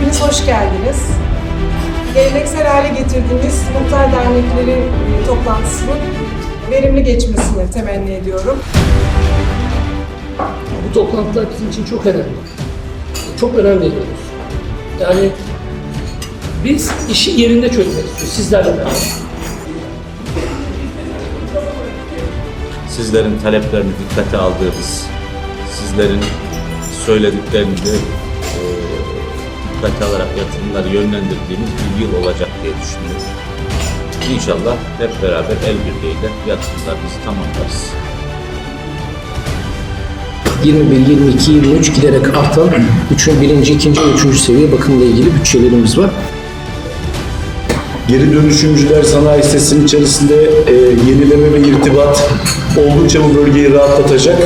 hoş geldiniz. Geleneksel hale getirdiğimiz muhtar dernekleri e, toplantısının verimli geçmesini temenni ediyorum. Bu toplantılar bizim için çok önemli. Çok önem veriyoruz. Yani biz işi yerinde çözmek istiyoruz sizlerle beraber. sizlerin taleplerini dikkate aldığımız, sizlerin söylediklerini de dikkate alarak yatırımları yönlendirdiğimiz bir yıl olacak diye düşünüyorum. İnşallah hep beraber el birliğiyle yatırımlarımızı tamamlarız. 21, 22, 23 giderek artan 3'ün birinci, ikinci ve üçüncü seviye bakımla ilgili bütçelerimiz var. Geri dönüşümcüler sanayi sitesinin içerisinde e, yenileme ve irtibat oldukça bu bölgeyi rahatlatacak.